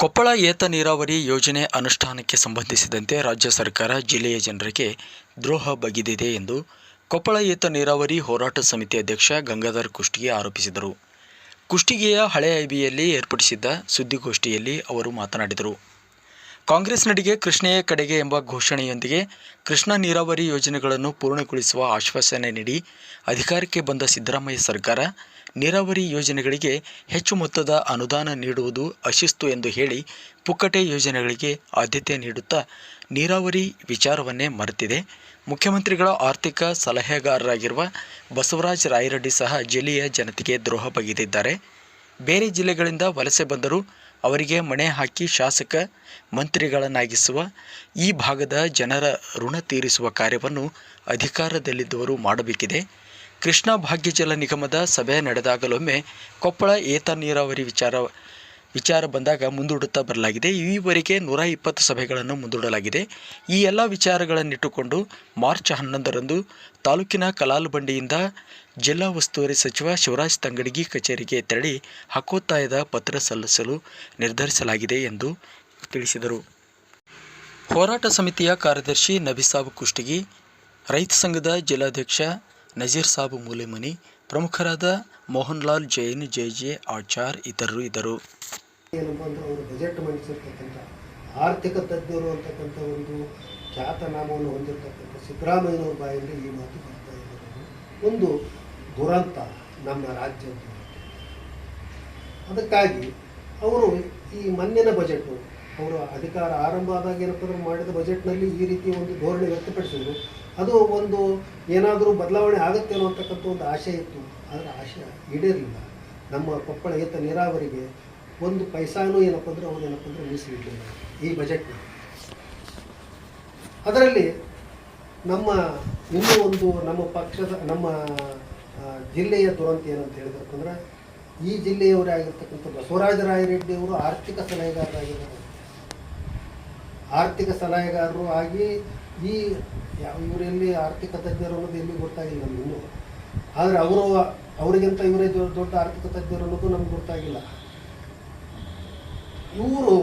ಕೊಪ್ಪಳ ಏತ ನೀರಾವರಿ ಯೋಜನೆ ಅನುಷ್ಠಾನಕ್ಕೆ ಸಂಬಂಧಿಸಿದಂತೆ ರಾಜ್ಯ ಸರ್ಕಾರ ಜಿಲ್ಲೆಯ ಜನರಿಗೆ ದ್ರೋಹ ಬಗೆದಿದೆ ಎಂದು ಕೊಪ್ಪಳ ಏತ ನೀರಾವರಿ ಹೋರಾಟ ಸಮಿತಿ ಅಧ್ಯಕ್ಷ ಗಂಗಾಧರ್ ಕುಷ್ಟಿಗೆ ಆರೋಪಿಸಿದರು. ಕುಷ್ಟಿಗೆಯ ಹಳೆ ಐಬಿಯಲ್ಲಿ ಏರ್ಪಡಿಸಿದ್ದ ಸುದ್ದಿಗೋಷ್ಠಿಯಲ್ಲಿ ಅವರು ಮಾತನಾಡಿದರು. ಕಾಂಗ್ರೆಸ್ ನಡಿಗೆ ಕೃಷ್ಣೆಯ ಕಡೆಗೆ ಎಂಬ ಘೋಷಣೆಯೊಂದಿಗೆ ಕೃಷ್ಣಾ ನೀರಾವರಿ ಯೋಜನೆಗಳನ್ನು ಪೂರ್ಣಗೊಳಿಸುವ ಆಶ್ವಾಸನೆ ನೀಡಿ ಅಧಿಕಾರಕ್ಕೆ ಬಂದ ಸಿದ್ದರಾಮಯ್ಯ ಸರ್ಕಾರ ನೀರಾವರಿ ಯೋಜನೆಗಳಿಗೆ ಹೆಚ್ಚು ಮೊತ್ತದ ಅನುದಾನ ನೀಡುವುದು ಅಶಿಸ್ತು ಎಂದು ಹೇಳಿ ಪುಕ್ಕಟೆ ಯೋಜನೆಗಳಿಗೆ ಆದ್ಯತೆ ನೀಡುತ್ತಾ ನೀರಾವರಿ ವಿಚಾರವನ್ನೇ ಮರೆತಿದೆ. ಮುಖ್ಯಮಂತ್ರಿಗಳ ಆರ್ಥಿಕ ಸಲಹೆಗಾರರಾಗಿರುವ ಬಸವರಾಜ ರಾಯರೆಡ್ಡಿ ಸಹ ಜಿಲ್ಲೆಯ ಜನತೆಗೆ ದ್ರೋಹ ಬಗೆದಿದ್ದಾರೆ. ಬೇರೆ ಜಿಲ್ಲೆಗಳಿಂದ ವಲಸೆ ಬಂದರೂ ಅವರಿಗೆ ಮಣೆ ಹಾಕಿ ಶಾಸಕ ಮಂತ್ರಿಗಳನ್ನಾಗಿಸುವ ಈ ಭಾಗದ ಜನರ ಋಣ ತೀರಿಸುವ ಕಾರ್ಯವನ್ನು ಅಧಿಕಾರದಲ್ಲಿದ್ದವರು ಮಾಡಬೇಕಿದೆ. ಕೃಷ್ಣಾ ಭಾಗ್ಯಜಲ ನಿಗಮದ ಸಭೆ ನಡೆದಾಗಲೊಮ್ಮೆ ಕೊಪ್ಪಳ ಏತ ನೀರಾವರಿ ವಿಚಾರ ವಿಚಾರ ಬಂದಾಗ ಮುಂದೂಡುತ್ತಾ ಬರಲಾಗಿದೆ. ಈವರೆಗೆ ನೂರ ಇಪ್ಪತ್ತು ಸಭೆಗಳನ್ನು ಮುಂದೂಡಲಾಗಿದೆ. ಈ ಎಲ್ಲ ವಿಚಾರಗಳನ್ನಿಟ್ಟುಕೊಂಡು ಮಾರ್ಚ್ ಹನ್ನೊಂದರಂದು ತಾಲೂಕಿನ ಕಲಾಲುಬಂಡಿಯಿಂದ ಜಿಲ್ಲಾ ಉಸ್ತುವಾರಿ ಸಚಿವ ಶಿವರಾಜ್ ತಂಗಡಗಿ ಕಚೇರಿಗೆ ತೆರಳಿ ಹಕ್ಕೊತ್ತಾಯದ ಪತ್ರ ಸಲ್ಲಿಸಲು ನಿರ್ಧರಿಸಲಾಗಿದೆ ಎಂದು ತಿಳಿಸಿದರು. ಹೋರಾಟ ಸಮಿತಿಯ ಕಾರ್ಯದರ್ಶಿ ನಬಿಸಾಬ್ ಕುಷ್ಟಗಿ, ರೈತ ಸಂಘದ ಜಿಲ್ಲಾಧ್ಯಕ್ಷ ನಜೀರ್ ಸಾಬ್ ಮೂಲೆಮನಿ, ಪ್ರಮುಖರಾದ ಮೋಹನ್ಲಾಲ್ ಜೈನ್ ಜೆ ಜೆ ಆಚಾರ್ ಇತರರು ಇದ್ದರು. ಏನಪ್ಪ ಅಂದ್ರೆ ಅವರು ಬಜೆಟ್ ಮಂಡಿಸಿರ್ತಕ್ಕಂಥ ಆರ್ಥಿಕ ತಜ್ಞರು ಅಂತಕ್ಕಂಥ ಒಂದು ಖ್ಯಾತನಾಮವನ್ನು ಹೊಂದಿರತಕ್ಕಂಥ ಸಿದ್ದರಾಮಯ್ಯನವ್ರ ಬಾಯಲ್ಲಿ ಈ ಮಾತು ಬರ್ತಾ ಇರೋದು. ಒಂದು ದುರಂತ ನಮ್ಮ ರಾಜ್ಯದ ಅದಕ್ಕಾಗಿ ಅವರು ಈ ಮಣ್ಣಿನ ಬಜೆಟ್ ಅವರು ಅಧಿಕಾರ ಆರಂಭ ಆದಾಗ ಏನಪ್ಪ ಅಂದ್ರೆ ಮಾಡಿದ ಬಜೆಟ್ನಲ್ಲಿ ಈ ರೀತಿ ಒಂದು ಧೋರಣೆ ವ್ಯಕ್ತಪಡಿಸಿದ್ರು. ಅದು ಒಂದು ಏನಾದರೂ ಬದಲಾವಣೆ ಆಗುತ್ತೆ ಅಂತಕ್ಕಂಥ ಒಂದು ಆಶೆ ಇತ್ತು. ಆದರೆ ಆಶೆ ಈಡೇರಲಿಲ್ಲ. ನಮ್ಮ ಕೊಪ್ಪಳ ಏತ ನೀರಾವರಿಗೆ ಒಂದು ಪೈಸಾನೂ ಏನಪ್ಪ ಅಂದ್ರೆ ಅವ್ರು ಏನಪ್ಪ ಅಂದ್ರೆ ಮೀಸಲಿಡಲಿಲ್ಲ ಈ ಬಜೆಟ್ನ. ಅದರಲ್ಲಿ ನಮ್ಮ, ಇನ್ನೂ ಒಂದು ನಮ್ಮ ಪಕ್ಷದ, ನಮ್ಮ ಜಿಲ್ಲೆಯ ದುರಂತ ಏನಂತ ಹೇಳಿದ್ರಪ್ಪ ಅಂದ್ರೆ, ಈ ಜಿಲ್ಲೆಯವರೇ ಆಗಿರ್ತಕ್ಕಂಥ ಬಸವರಾಜ ರಾಯರೆಡ್ಡಿ ಅವರು ಆರ್ಥಿಕ ಸಲಹೆಗಾರರಾಗಿದ್ದಾರೆ. ಆರ್ಥಿಕ ಸಲಹೆಗಾರರು ಆಗಿ ಈ, ಯಾವ ಇವರೆಲ್ಲಿ ಆರ್ಥಿಕ ತಜ್ಞರು ಅನ್ನೋದು ಎಲ್ಲಿ ಗೊತ್ತಾಗಿಲ್ಲ ನಮ್ಗೆ ಇನ್ನೂ. ಆದರೆ ಅವರು, ಅವರಿಗಿಂತ ಇವರೇ ದೊಡ್ಡ ಆರ್ಥಿಕ ತಜ್ಞರು ಅನ್ನೋದು ನಮ್ಗೆ ಗೊತ್ತಾಗಿಲ್ಲ. ಇವರು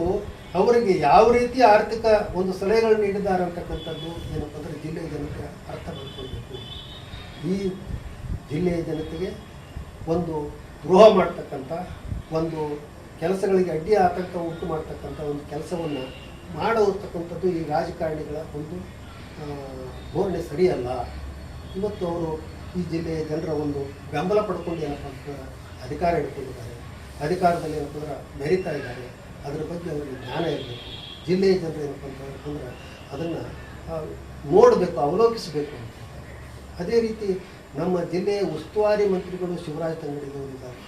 ಅವರಿಗೆ ಯಾವ ರೀತಿ ಆರ್ಥಿಕ ಒಂದು ಸಲಹೆಗಳನ್ನು ನೀಡಿದ್ದಾರೆ ಅಂತಕ್ಕಂಥದ್ದು ಏನಪ್ಪ ಅಂದರೆ ಜಿಲ್ಲೆಯ ಜನತೆ ಅರ್ಥ ಮಾಡ್ಕೊಳ್ಬೇಕು. ಈ ಜಿಲ್ಲೆಯ ಜನತೆಗೆ ಒಂದು ದ್ರೋಹ ಮಾಡ್ತಕ್ಕಂಥ, ಒಂದು ಕೆಲಸಗಳಿಗೆ ಅಡ್ಡಿ ಆತಂಕ ಉಂಟು ಮಾಡ್ತಕ್ಕಂಥ ಒಂದು ಕೆಲಸವನ್ನು ಮಾಡತಕ್ಕಂಥದ್ದು ಈ ರಾಜಕಾರಣಿಗಳ ಒಂದು ಧೋರಣೆ ಸರಿಯಲ್ಲ. ಇವತ್ತು ಅವರು ಈ ಜಿಲ್ಲೆಯ ಜನರ ಒಂದು ಬೆಂಬಲ ಪಡ್ಕೊಂಡು ಏನಪ್ಪ ಅಂತ ಅಧಿಕಾರ ಹಿಡ್ಕೊಂಡಿದ್ದಾರೆ. ಅಧಿಕಾರದಲ್ಲಿ ಏನಪ್ಪ ಅಂದ್ರೆ ಮೆರಿತಾ ಇದ್ದಾರೆ. ಅದರ ಬಗ್ಗೆ ಅವರಿಗೆ ಜ್ಞಾನ ಇರಬೇಕು. ಜಿಲ್ಲೆಯ ಜನರು ಏನಪ್ಪ ಅಂತ ಅಂದ್ರೆ ಅದನ್ನು ನೋಡಬೇಕು, ಅವಲೋಕಿಸಬೇಕು ಅಂತ. ಅದೇ ರೀತಿ ನಮ್ಮ ಜಿಲ್ಲೆಯ ಉಸ್ತುವಾರಿ ಮಂತ್ರಿಗಳು ಶಿವರಾಜ ತಂಗಡಿಗವರು ಇದ್ದಾರೆ.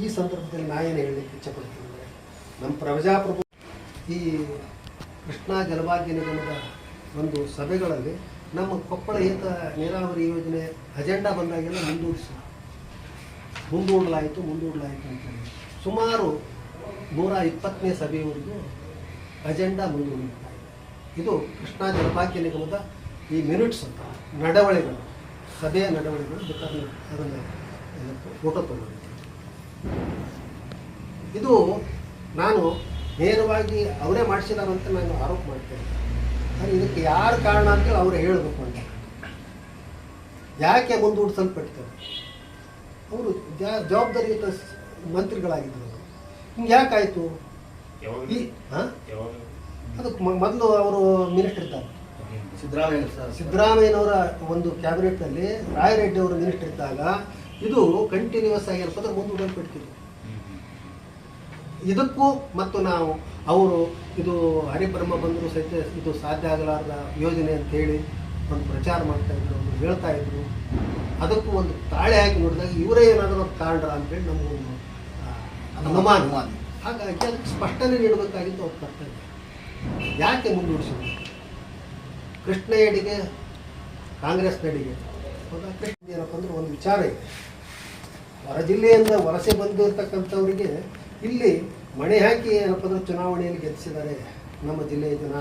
ಈ ಸಂದರ್ಭದಲ್ಲಿ ನಾ ಏನು ಹೇಳಲಿಕ್ಕೆ ಇಚ್ಛಪಡ್ತೀನಿ ನಮ್ಮ ಪ್ರಜಾಪ್ರಭು, ಈ ಕೃಷ್ಣಾ ಜಲಭಾಗ್ಯ ನಿಗಮದ ಒಂದು ಸಭೆಗಳಲ್ಲಿ ನಮ್ಮ ಕೊಪ್ಪಳ ಏತ ನೀರಾವರಿ ಯೋಜನೆ ಅಜೆಂಡಾ ಬಂದಾಗೆಲ್ಲ ಮುಂದೂಡಿಸ ಮುಂದೂಡಲಾಯಿತು ಮುಂದೂಡಲಾಯಿತು ಅಂತೇಳಿ ಸುಮಾರು ನೂರ ಇಪ್ಪತ್ತನೇ ಸಭೆಯವರೆಗೂ ಅಜೆಂಡಾ ಮುಂದುವರಿಯುತ್ತೆ ಇದೆ ಕೃಷ್ಣಾ ಜಲಪಾಕ್ಯ ನಿಗಮದ ಈ ಮಿನಿಟ್ಸ್ ಅಂತ ನಡವಳಿಗಳು, ಸಭೆಯ ನಡವಳಿಗಳು ಬೇಕಾದ್ರೆ ಅದನ್ನು ಫೋಟೋ ತಗೊಂಡಿದ್ದೆ ಇದು ನಾನು ನೇರವಾಗಿ ಅವರೇ ಮಾಡಿಸಿದಾರಂತ ನಾನು ಆರೋಪ ಮಾಡ್ತೇನೆ. ಆದರೆ ಇದಕ್ಕೆ ಯಾರು ಕಾರಣ ಅಂತೇಳಿ ಅವರು ಹೇಳಬೇಕು ಅಂತ. ಯಾಕೆ ಮುಂದೂಡಿಸಲ್ಪಡ್ತಾರೆ ಅವರು ಜವಾಬ್ದಾರಿಯುತ ಮಂತ್ರಿಗಳಾಗಿದ್ದರು. ಹಿಂಗೆ ಯಾಕಾಯಿತು ಈ ಹಾಂ? ಅದಕ್ಕೆ ಮೊದಲು ಅವರು ಮಿನಿಸ್ಟರ್ ಇದ್ದಾರೆ ಸಿದ್ದರಾಮಯ್ಯ ಸರ್. ಸಿದ್ದರಾಮಯ್ಯನವರ ಒಂದು ಕ್ಯಾಬಿನೆಟ್ನಲ್ಲಿ ರಾಯರೆಡ್ಡಿ ಅವರು ಮಿನಿಸ್ಟರ್ ಇದ್ದಾಗ ಇದು ಕಂಟಿನ್ಯೂಸ್ ಆಗಿ ಏನಪ್ಪ ಅಂದ್ರೆ ಮುಂದೂಡಲ್ಪಡ್ತಿದ್ರು ಇದಕ್ಕೂ ಮತ್ತು ನಾವು ಅವರು ಇದು ಹರಿಬ್ರಹ್ಮ ಬಂದರೂ ಸಹಿತ ಇದು ಸಾಧ್ಯ ಆಗಲಾರದ ಯೋಜನೆ ಅಂತ ಹೇಳಿ ಒಂದು ಪ್ರಚಾರ ಮಾಡ್ತಾ ಇದ್ರು ಒಂದು ಹೇಳ್ತಾ ಇದ್ರು. ಅದಕ್ಕೂ ಒಂದು ತಾಳೆ ಹಾಕಿ ನೋಡಿದಾಗ ಇವರೇ ಏನಾದರೂ ಒಂದು ಕಾರಣ ಅಂತೇಳಿ ನಮಗೊಂದು ಅನುಮಾನ. ಹಾಗಾಗಿ ಅದಕ್ಕೆ ಸ್ಪಷ್ಟನೆ ನೀಡಬೇಕಾಗಿತ್ತು ಅವ್ರ ಕರ್ತವ್ಯ ಯಾಕೆ ಮುಂದೂಡಿಸಿದ್ರು? ಕೃಷ್ಣಯ್ಯಡಿಗೆ ಕಾಂಗ್ರೆಸ್ ನಡಿಗೆ ಕೃಷ್ಣ ಏನಪ್ಪ ಅಂದ್ರೆ ಒಂದು ವಿಚಾರ ಇದೆ. ಹೊರ ಜಿಲ್ಲೆಯಿಂದ ವಲಸೆ ಬಂದಿರತಕ್ಕಂಥವರಿಗೆ ಇಲ್ಲಿ ಮಣೆ ಹಾಕಿ ಏನಪ್ಪ ಅಂದ್ರೆ ಚುನಾವಣೆಯಲ್ಲಿ ಗೆಲ್ಲಿಸಿದ್ದಾರೆ ನಮ್ಮ ಜಿಲ್ಲೆಯ ಜನ.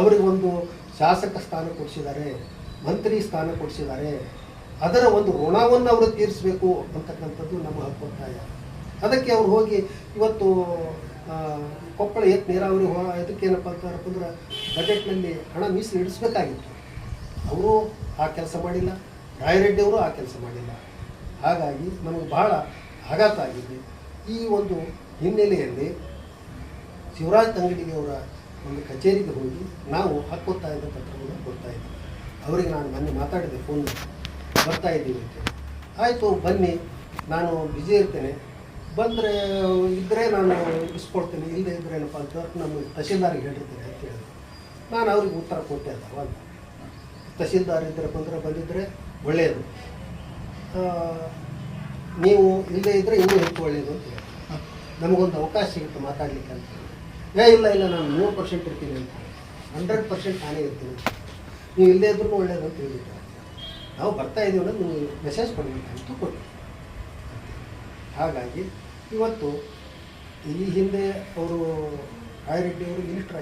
ಅವರಿಗೆ ಒಂದು ಶಾಸಕ ಸ್ಥಾನ ಕೊಡಿಸಿದ್ದಾರೆ ಮಂತ್ರಿ ಸ್ಥಾನ ಕೊಡಿಸಿದ್ದಾರೆ. ಅದರ ಒಂದು ಋಣವನ್ನು ಅವರು ತೀರಿಸಬೇಕು ಅಂತಕ್ಕಂಥದ್ದು ನಮ್ಮ ಹಕ್ಕೊತ್ತಾಯ ಅದಕ್ಕೆ ಅವ್ರು ಹೋಗಿ ಇವತ್ತು ಕೊಪ್ಪಳ ಏತ್ ನೀರಾವರಿ ಹೋ ಇದಕ್ಕೇನಪ್ಪ ಅಂತಾರಪ್ಪ ಅಂದ್ರೆ ಬಜೆಟ್ನಲ್ಲಿ ಹಣ ಮೀಸಲು ಇಡಿಸ್ಬೇಕಾಗಿತ್ತು ಅವರು ಆ ಕೆಲಸ ಮಾಡಿಲ್ಲ. ರಾಯರೆಡ್ಡಿ ಅವರು ಆ ಕೆಲಸ ಮಾಡಿಲ್ಲ. ಹಾಗಾಗಿ ನಮಗೆ ಬಹಳ ಆಘಾತ ಆಗಿದೆ. ಈ ಒಂದು ಹಿನ್ನೆಲೆಯಲ್ಲಿ ಶಿವರಾಜ್ ತಂಗಡಿಗೆ ಅವರ ಒಂದು ಕಚೇರಿಗೆ ಹೋಗಿ ನಾವು ಹಕ್ಕೊತ್ತಾಯದ ಪತ್ರವನ್ನು ಕೊಡ್ತಾ ಇದ್ದೀವಿ ಅವರಿಗೆ ನಾನು ಮೊನ್ನೆ ಮಾತಾಡಿದೆ ಫೋನ್ ಬರ್ತಾ ಇದ್ದೀವಿ ಅಂತೇಳಿ ಆಯಿತು, ಬನ್ನಿ. ನಾನು ಬ್ಯುಸಿ ಇರ್ತೇನೆ. ಬಂದರೆ ಇದ್ದರೆ ನಾನು ಇಸ್ಕೊಡ್ತೀನಿ ಇಲ್ಲದೆ ಇದ್ರೆ ಏನಪ್ಪ ಅಂತ ನಮಗೆ ತಹಸೀಲ್ದಾರಿಗೆ ಹೇಳಿರ್ತೀನಿ ಅಂತ ಹೇಳಿದ್ರು. ನಾನು ಅವ್ರಿಗೆ ಉತ್ತರ ಕೊಟ್ಟೆ ಅಲ್ಲ ಅವಾಗ. ತಹಶೀಲ್ದಾರ್ ಇದ್ದರೆ ಬಂದರೆ ಬಂದಿದ್ದರೆ ಒಳ್ಳೆಯದು ನೀವು ಇಲ್ಲದೆ ಇದ್ದರೆ ಇನ್ನೂ ಹೆಚ್ಚು ಒಳ್ಳೆಯದು ಅಂತ ಹೇಳಿ ನಮಗೊಂದು ಅವಕಾಶ ಸಿಗುತ್ತೆ ಮಾತಾಡಲಿಕ್ಕೆ ಅಂತ ಏ, ಇಲ್ಲ ಇಲ್ಲ, ನಾನು ನೂರು ಪರ್ಸೆಂಟ್ ಇರ್ತೀನಿ ಅಂತ ಹಂಡ್ರೆಡ್ ಪರ್ಸೆಂಟ್ ನಾನೇ ಇರ್ತೀನಿ. ನೀವು ಇಲ್ಲದೆ ಇದ್ರೂ ಒಳ್ಳೆಯದು ಅಂತ ಹೇಳಿದ್ರೆ. ನಾವು ಬರ್ತಾ ಇದ್ದೀವಿ ಅನ್ನೋದು ನೀವು ಮೆಸೇಜ್ ಕೊಡಬೇಕು ಅಂತ ಕೊಟ್ಟು ಹಾಗಾಗಿ ಇವತ್ತು ಈ ಹಿಂದೆ ಅವರು ರಾಯರೆಡ್ಡಿ ಅವರು ಮಿನಿಸ್ಟರ್